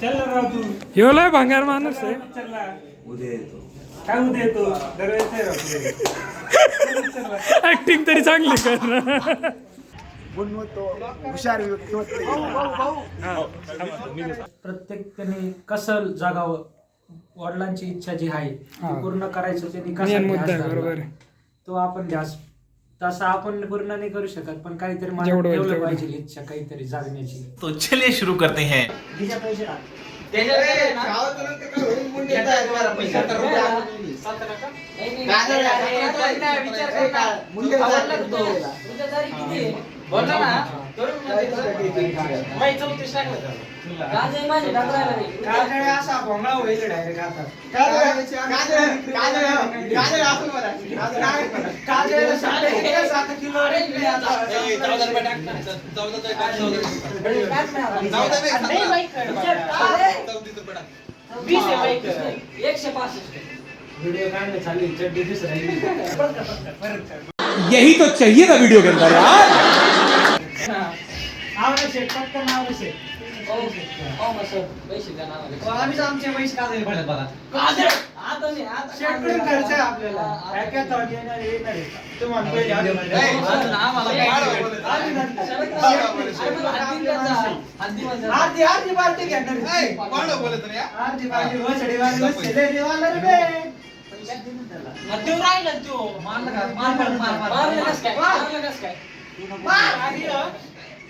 ह्यो लय भांगार माणूस आहे. उद्या येतो. काय उद्या येतो? दरवेळेस. ऍक्टिंग तरी चांगली कर. हुशार प्रत्येकाने कसं जगावं? वडिलांची इच्छा जी आहे. ती पूर्ण करायचं त्यांनी कसं बरोबर तो आपण ध्यास तसं आपण पूर्ण नाही करू शकत पण काहीतरी मनात जेवढं होईल ठेवलं तेवढं. पाहिजे इच्छा काहीतरी जागण्याची तो चलिए शुरू करते हैं काजळे असा भोंगळा होईल डायरेक्ट आता. काजळे सात सात किलो रेटले आता. व्हिडिओ काढणं चालली चड्डी दिसत यही तो चाहिए था वीडियो के अंदर यार। आवडे शेट पटकन आवडे शेट आम्हीच आमचे म्हैस काजळे पडत बघा. शेटकडून खर्च आहे आपल्याला. काय काय thought येणार येणार आहे. तुम्हाला पहिले आधी माहिती आहे. आधी नंतर. अर्धी अर्धी पार्टी घेणार आहे. अर्धी पार्टी वसडीवाली वसलेलीवाला रे बे. मार. आधी हो.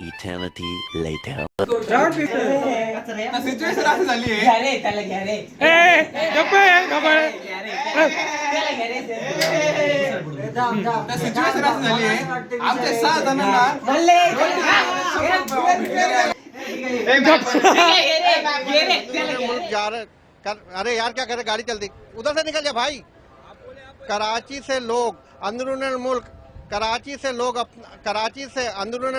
eternity later. सिच्युएशन अशी झाली आहे ए गप्प आहे, गप्प आहे. सिच्युएशन अशी झाली आहे आमच्या सहा जणांना यार कर, अरे यार क्या करे गाड़ी चलती उधर से निकल जा भाई कराची से लोग अंदरून मुल्क कराची से लोग कराची से अंदरून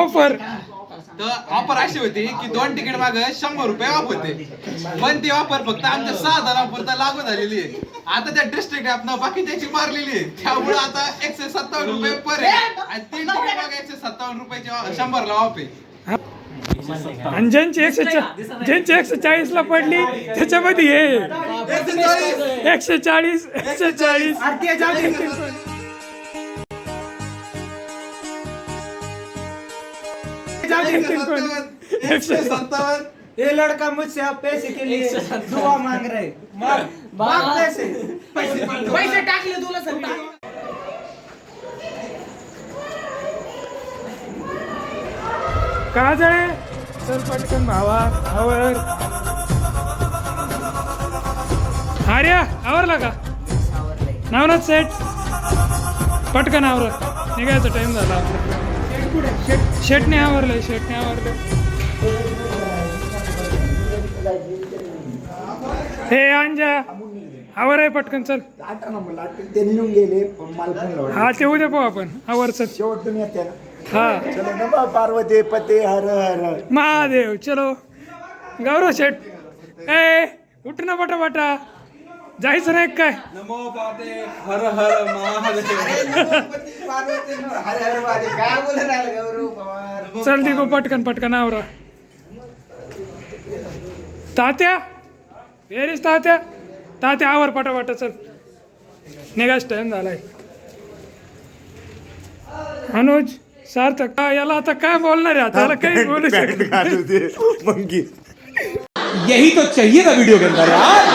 ऑफर। तर ऑफर अशी होती की दोन तिकीट माग शंभर रुपये ऑफ होते. पण ती ऑफर फक्त आमच्या सहा जणांपुरता लागू झालेली आहे. आता त्या डिस्ट्रिक्ट ऍपनं बाकी त्याची मारलेली आहे. त्यामुळे आता एकशे सत्तावन्न रुपये पर आहे आणि तीन तिकीट मागे एकशे सत्तावन्न रुपयाची शंभरला ऑफ आहे. आणि ज्यांची एकशे चा- ज्यांची एकशे चाळीस ला पडली त्याच्यामध्ये हे. एकशे चाळीस एकशे चाळीस. एकशे सत्तावन्न. ये लड़का मुझसे आप पैसे के लिए दुआ मांग रहे। मांग मांग पैसे. पैसे टाकले तुला सगळे काजळे चल पटकन भावा आवर. आर्या आवरला का? नावनाथ सेट पटकन आवर. निघायचा टाइम झाला आपला. शेटने आवरलंय शेटने आवरलंय. हे अंजा आवर आहे पटकन चल. हा ते उद्या पाहू आपण. आवर चल. शेवटून येते ना. हा. चलो नमः पार्वती पते हर हर। महादेव चलो. गौरव शेठ. ए उठ ना बटा बटा जायचं नाही काय? नमो पाते हर हर महादेव. हर हर महादेव. काय बोलत राहिलं गौरव पवार? चल दीपू पटकन पटकन आवरा. तात्या? वेरीस तात्या? तात्या आवर पटापटा चल. निघाच टाइम झालाय. अनुज? सार्थक हा, याला आता काय बोलणार आहे? आता याला काही बोलू शकत नाही. मंगी. यही तो चाहिए था वीडियो के अंदर यार।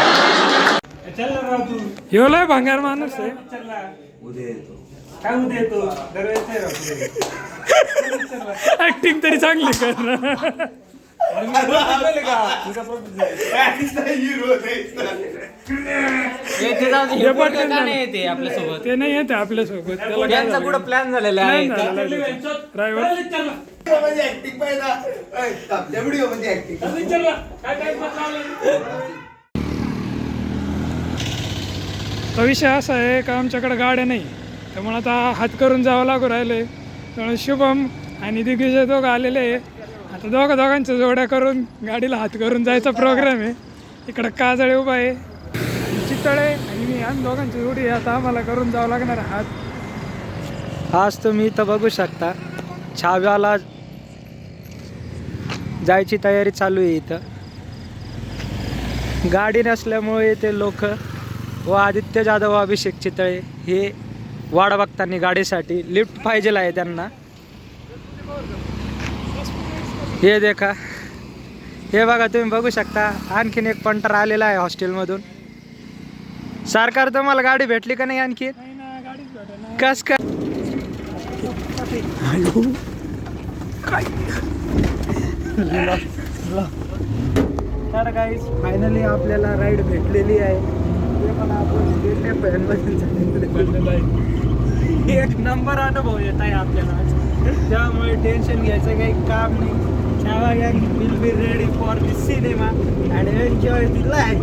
राव तू. ह्यो लय भंगार माणूस आहे. काय उद्या येतो? दरवेळेस नाही राव तू. ऍक्टिंग तरी चांगली कर ते नाही येते आपल्यासोबत. त्याला काय झालं? प्लॅन झालेला आहे? त्याचा. तर विषय असा आहे का आमच्याकडे गाड्या नाही? त्यामुळे आता हात करून जावं लागू राहिले त्यामुळे शुभम आणि दिग्विजय दोघं आलेले आहे. आता दोघं दोघांच्या जोड्या करून गाडीला हात करून जायचा प्रोग्राम आहे. इकडं काजळे उभा आहे. चितळे आणि मी आम्ही दोघांची जोडी आता आम्हाला करून जावं लागणार हात. आज तुम्ही इथं बघू शकता. छाव्याला जायची तयारी चालू आहे इथं. गाडी नसल्यामुळे ते लोक व आदित्य जाधव अभिषेक चितळे हे वाढ बघताना गाडीसाठी लिफ्ट पाहिजे आहे त्यांना. हे देखा. हे बघा तुम्ही बघू शकता आणखीन एक पंटर आलेला आहे हॉस्टेलमधून. सरकार तुम्हाला गाडी भेटली का नाही आणखी कस काय? तर फायनली आपल्याला राईड भेटलेली आहे. ते पण आपण. एक नंबर अनुभव येत आहे आपल्याला. त्यामुळे टेन्शन घ्यायचं काही काम नाही. छावा गँग will be ready for the cinema and enjoy the life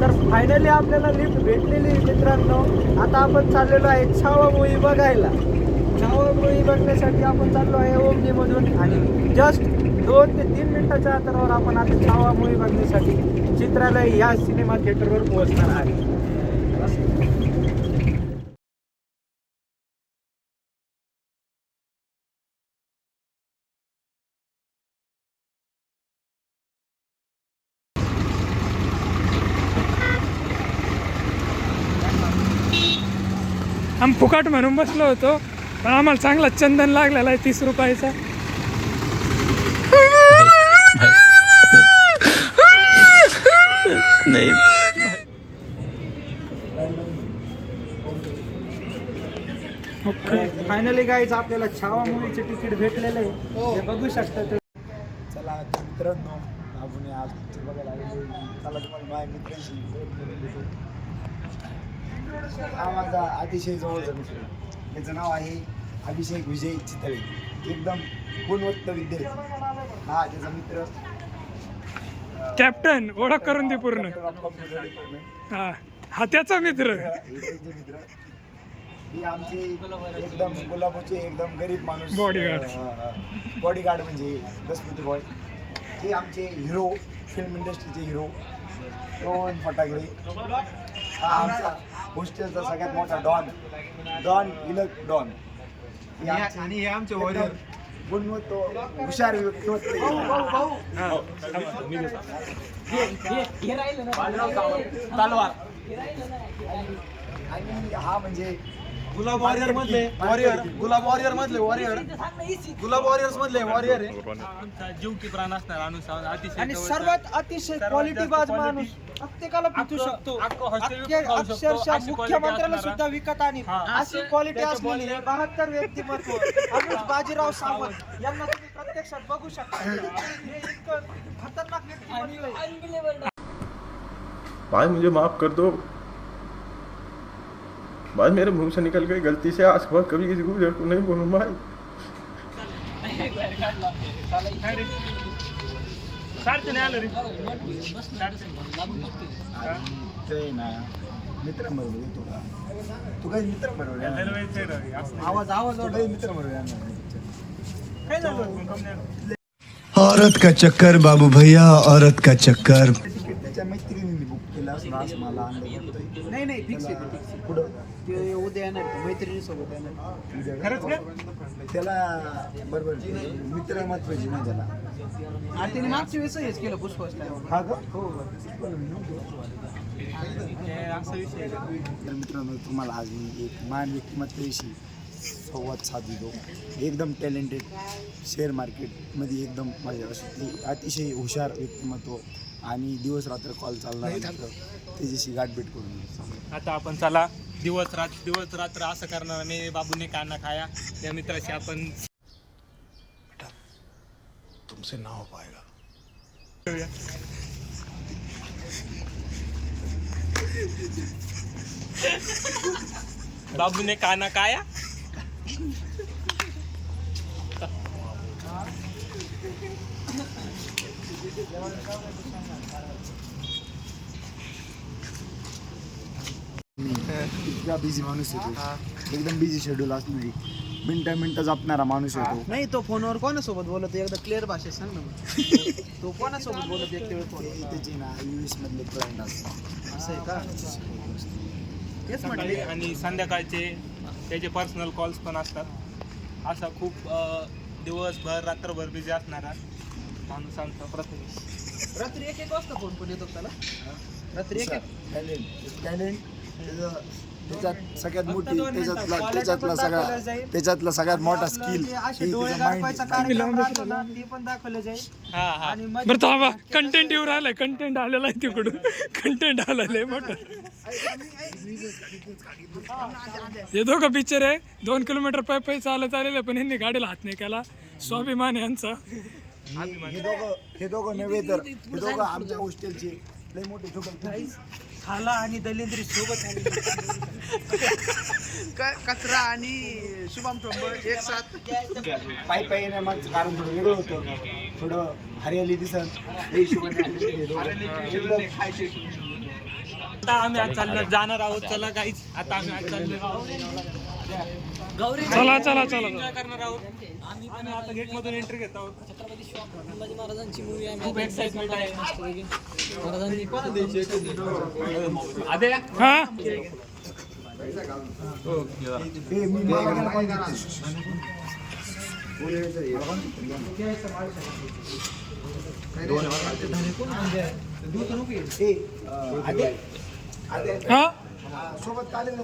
तर फायनली आपल्याला लिफ्ट भेटलेली मित्रांनो. आता आपण चाललेलो आहे छावा मूवी बघायला. छावा मूवी बघण्यासाठी आपण चाललो आहे ओमजीमधून आणि जस्ट दोन ते तीन मिनिटाच्या अंतरावर आपण आता छावा मूवी बघण्यासाठी चित्रालय या सिनेमा थिएटरवर पोहोचणार आहे. आम्ही फुकाट म्हणून बसलो होतो पण आम्हाला चांगला चंदन लागलेला आहे तीस रुपयाचा. फायनली गाईज आपल्याला छावा मूवीचे तिकीट भेटलेलं आहे. हे. बघू शकता ते चला तर मित्रांनो आपण आज बघायला. चला तुम्हाला माझ्या मित्रांशी. हा माझा अतिशय जवळचा मित्र त्याचं नाव आहे अभिषेक विजय चितळे. एकदम गुणवत्त विद्यार्थी. हा त्याचा मित्र कॅप्टन ओळख करून दे पूर्ण. हा हा त्याचा मित्र. मित्र. हे आमचे एकदम कोल्हापूरचे एकदम गरीब माणूस Bodyguard. बॉडीगार्ड म्हणजे दसपती बॉय हे आमचे हिरो फिल्म इंडस्ट्रीचे हिरो रोहन फटाकडे हा आमचा हॉस्टेलचा सगळ्यात मोठा डॉन. Don इलक don. आणि हे आमचे वॉरियर गुणवत्त हुशार व्यक्तिमत्व आणि हा म्हणजे गुलाब वॉरियर मधले वॉरियर गुलाब वॉरियर मधले वॉरियर गुलाब वॉरियर्स मधले वॉरियर आहे. जीव की प्राण असणार अनुसार अतिशय आणि सर्वात अतिशय क्वालिटी बाज माणूस प्रत्येकाला पिटू शकतो. अक्षरशः मुख्यमंत्र्याला सुद्धा विकत आणि अशी क्वालिटी असलेली हे बहात्तर व्यक्तिमत्व. अनुज बाजीराव सावंत यांना तुम्ही प्रत्यक्षात बघू शकता. हे इतकं खतरनाक व्यक्तिमत्व आहे. भाई मुझे माफ़ कर दो। भाई मेरे मुंह से निकल गई गलती से आज के बाद कभी किसी को उधर को नहीं बोलूँ भाई ते ना मित्रांबरोबर येतो का तू काही मित्रांबरोबर येणार? आवाज आवाज तू काही मित्रांबरोबर येणार नाही picture. काय झालं औरत का चक्कर बाबू भैया औरत का चक्कर तिकीट त्याच्या मैत्रिणीने बुक केलं असं असं मला अंदाज येतोय. नाही नाही फिक्स आहे fix आहे. पुढं ते उद्या येणार मैत्रिणी सोबत येणार. खरंच का? त्याला बरोबर मित्र महत्वाची नाही त्याला. आणि त्याने मागच्या वेळेस हेच केलं पुष्पा हा का? हो तर मित्रांनो तुम्हाला आज मी एक मान व्यक्तिमत्वाविषयी संवाद साधितो. एकदम टॅलेंटेड शेअर मार्केटमध्ये एकदम माझ्या अशी अतिशय हुशार व्यक्तिमत्व आणि दिवस रात्र कॉल चालणार मित्र त्याच्याशी गाठभेट करून. आता आपण चला. दिवस रात दिवस रात्र असं करणार मी बाबूने काना खाया. या मित्राशी आपण तुमसे ना हो पाएगा बाबूने काना खाया. इतका बिझी माणूस येतो एकदम बिझी शेड्यूल असणारी मिनटा मिनटं जपणारा माणूस येतो नाही तो फोनवर कोणासोबत बोलत? एकदा क्लिअर भाषेत सांग ना मग. तो कोणासोबत बोलत? एक वेळ फोन. ते- त्याचे ना यू एस मधले क्लायंट असतात. असं आहे का? तेच म्हटले. सकाळी आणि संध्याकाळचे त्याचे पर्सनल कॉल्स पण असतात. असा खूप अं, दिवसभर रात्रभर बिझी असणारा माणूस आमचा प्रथमेश रात्री एक एक वाजता फोन पण येतो त्याला? रात्री एक एक? टॅलेंट टॅलेंट त्याच्यात सगळ्यात मोठी. त्याच्यातला त्याच्यातला सगळा. त्याच्यातला सगळ्यात मोठा स्किल हा हा बरं थांबा. कंटेंट येऊ राहिलाय. कंटेंट आलेला आहे तिकडून. कंटेंट आलेलं आहे मोठं. हे दोघं पिक्चर आहे. दोन किलोमीटर पाय पाय चालत आलेले पण यांनी गाडीला हात नाही केला. स्वाभिमान यांचा. हे दोघं हे दोघं नव्हे तर हे दोघं आमच्या हॉस्टेलचे लय मोठे खाला आणि दलिंद्री सोबत कचरा आणि शुभम ठोंबर एक साथ. पायी पायी येण्यामागचं कारण थोडं वेगळं होतं. थोडं हरियाली दिसत. त्या हिशोबाने आम्ही दोघं. एकदम आता आम्ही आज चाललो जाणार आहोत. चला काहीच आता आम्ही आज चाललो गौरी चला चला चला करणार आहोत. आम्ही पण आता गेट मधून एंट्री घेत आहोत. छत्रपती महाराजांची मूवी खूप एक्साइटमेंट आहे. अरे मी मागायला पाहिजे. हे, अं, आद्या- आद्या- हा? हा, सोबत चालेल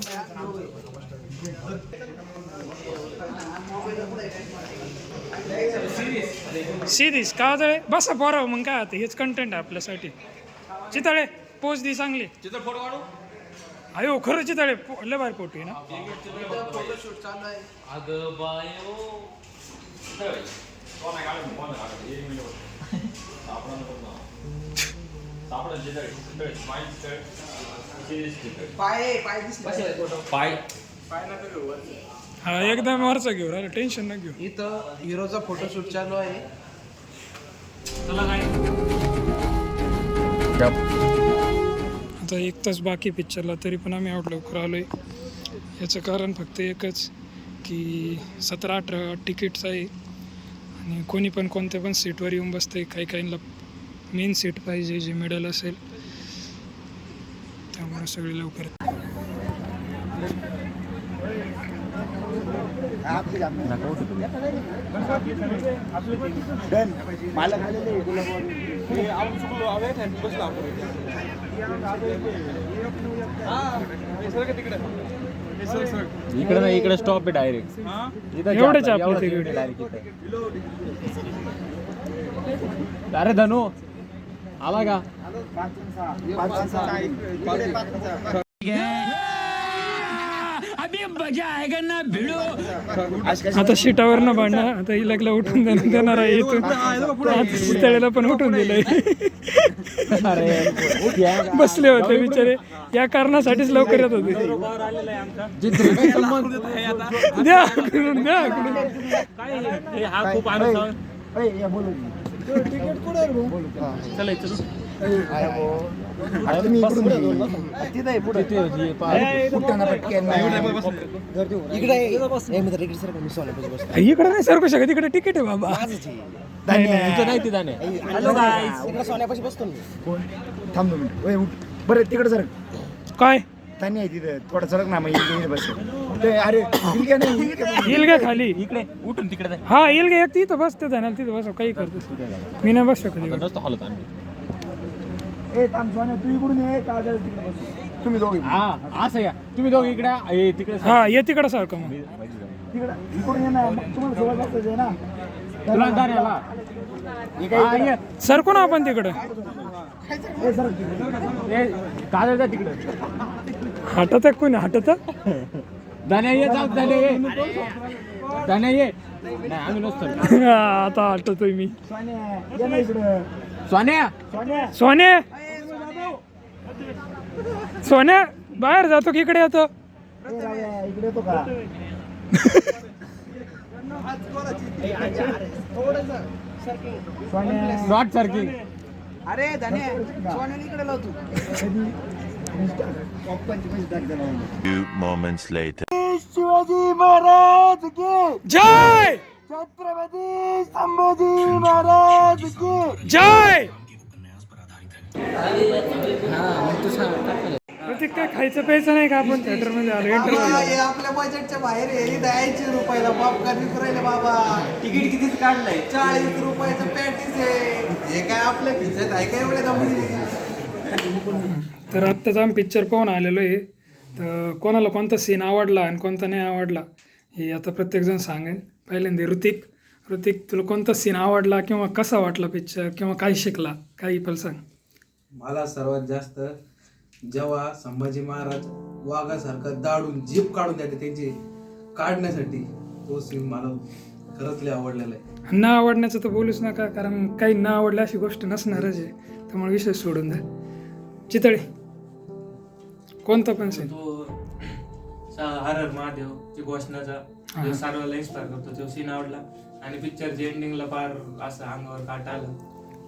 सिरीज का तळे? बसा पोराव मग काय आता? हेच कंटेंट आहे आपल्यासाठी. चितळे पोच दी चांगली. अयो खरं चितळे लय भारी फोटो आहे ना. पाय पाय दिसले. हा एकदम वरचा घेऊ राहिला टेन्शन न घेऊ. इथं हिरोचा फोटोशूट चालू आहे. आता एक तास बाकी पिक्चरला तरी पण आम्ही आउट लवकर आलो आहे याचं कारण फक्त एकच की सतरा अठरा तिकीट्स आहे. आणि कोणी पण कोणत्या पण सीटवर येऊन बसते काही काहींना मेन सीट पाहिजे जे मिडल असेल. त्यामुळे सगळे लवकर. इकडे नाही इकडे स्टॉप आहे डायरेक्ट तिकीट अरे धनु आला का? पाच सहा. आता सीटावर न भांडणार आता इलाकला उठून देणार देणार आहे आता सीताळ्याला पण उठून दिलंय. बसले होते बिचारे. या कारणासाठीच लवकर येत होते. द्या द्या इकडे सर नाही सरकू शकत इकडे तिकीट आहे बाबा. नाही ते जाणे हॅलो इकडे सोन्यापाशी बसतो मी. बरं तिकडे सर काय? त्यांनी आहे तिथं. थोडं सरक ना मग बस. ते अरे येईल का खाली? इकडे. उठून तिकडे. हा येईल एक तिथं बसते जाणार तिथं बस. काही करतो मी नाही बस हलत आम्ही. ए थांब सोन्या तू इकडून ये काजल तिकडे बस. तुम्ही दोघे. हा असं या. तुम्ही दोघं इकडे तिकडे हा ये तिकडं सारखं मग तिकडे इकडून ये ना. मग तुम्हाला सोबत बसायचं आहे ना. तुला दार याला हे ये. सरकू ना आपण तिकडं? हटत कोणी? हटत आता हटतोय मी. सोन्या. सोन्या! बाहेर जातो की इकडे येतो इकडे येतो का नॉट सारखी अरे धन्य. सोन्याला इकडे लावतो Few moments later. Shivaji Maharaj की. जय! छत्रपती संभाजी महाराज की. जय! काय खायचं प्यायचं नाही का आपण थिएटरमध्ये आलो? हे आपल्या बजेटच्या बाहेर आहे. द्यायची रुपयाला पॉपकॉर्न विकू राहिले बाबा. तिकीट कितीच काढलंय? चाळीस रुपयाचं पॅटीस आहे. हे काय आपल्या खिशात आहे? काय एवढे तर आत्ताच आम्ही पिक्चर पाहून आलेलो आहे. तर कोणाला कोणता सीन आवडला आणि कोणता नाही आवडला हे आता प्रत्येकजण सांगेल. पहिल्यांदा ऋतिक. ऋतिक तुला कोणता सीन आवडला किंवा कसा वाटला पिक्चर किंवा काय शिकला? काही पण सांग. मला सर्वात जास्त जेव्हा संभाजी महाराज वाघासारखं दाडून जीप काढून द्यायचे त्यांची काढण्यासाठी तो सीन मला खरंच लय आवडलेला आहे. न आवडण्याचं तर बोलूच नका कारण काही न आवडल्या अशी गोष्ट नसणारच आहे. त्यामुळे विषय सोडून द्या. चितळे कोणता पण सीन हर हर महादेव ची घोषणाचा जो सर्वांना इन्स्पायर करतो तो सीन आवडला. आणि पिक्चरच्या एंडिंगला फार असं अंगावर काट आलं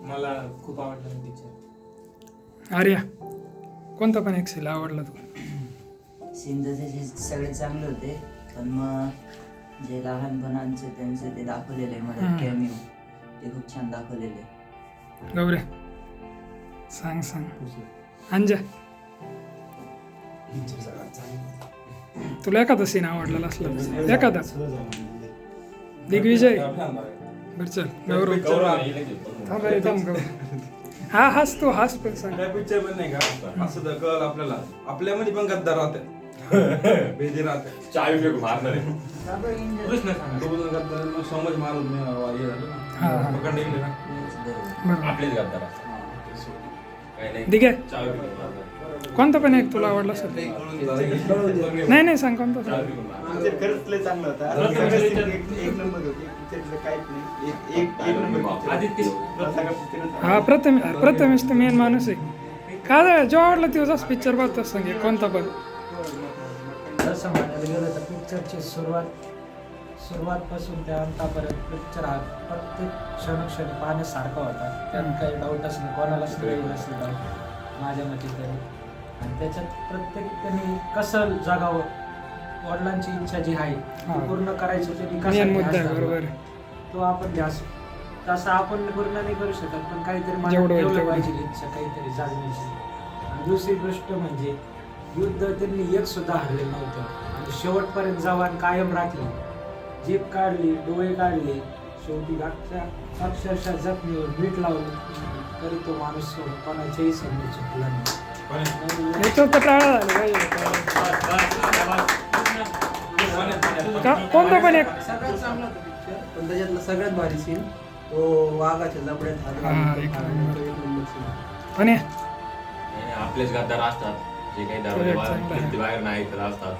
मला खूप आवडला पिक्चर आर्या कोणता पण एक सीन आवडला तू? जसे सगळे चांगले होते पण मग जे लहानपणांचे त्यांचे ते दाखवलेले मला. कॅमिओ ते खूप छान दाखवलेले. आहे. गौऱ्या सांग सांग. अंजा. तुला एखादा सीन आवडलेला असला तर. एखादा. दिग्विजय. बर चल. गौरव थांब थांब गौरव. हा हास तू हास पण सांग. पिक्चर पण नाही का? असं तर कळ आपल्याला. आपल्यामध्ये पण गद्दार राहते बेदी राहते चाय फेक मारणार सांगा. गद्दार समज मारून मी हे झालं हा, हा. ना पकडले गेले ना. बरोबर. आपलेच गद्दार ठीक आहे कोणता पण एक तुला आवडला सर नाही नाही सांग कोणता हा प्रथम प्रथमेश तर मेन माणूस आहे. का जो आवडला तुझाच पिक्चर बघतो सांगे कोणता पण. तसं म्हणायला गेलं तर पिक्चरची सुरुवात सुरुवातपासून ते अंतापर्यंत पिक्चर हा प्रत्येक क्षणोक्षणी पाहण्यासारखा होता. त्यात काही डाऊटच नाही कोणालाच काही नसेल डाऊट माझ्या मते तरी. आणि त्याच्यात प्रत्येक त्यांनी कसं जगावं? वडिलांची इच्छा जी आहे. ती पूर्ण करायची त्यांनी कसं आहे. तो आपण ध्यास तसं आपण पूर्ण नाही करू शकत पण काहीतरी. पाहिजे इच्छा काहीतरी जागण्याची. आणि दुसरी गोष्ट म्हणजे युद्ध त्यांनी एक सुद्धा हरलेलं नव्हतं. आणि शेवटपर्यंत जवान कायम राखली. जीप काढली डोळे काढले. शेवटी अक्षर अक्षरशः जखमीवर मीठ लावलं तरी तो माणूस कोणाच्याही समोर चुकला नाही. याच्यावर तर झाले कोणता पण एक. पण त्याच्यातला सगळ्यात भारी सीन तो वाघाच्या जबड्यात हात हा, घालून तो एक नंबर हे आपलेच गद्दार असतात जे काही आहे. बाहेर नाही तर असतात.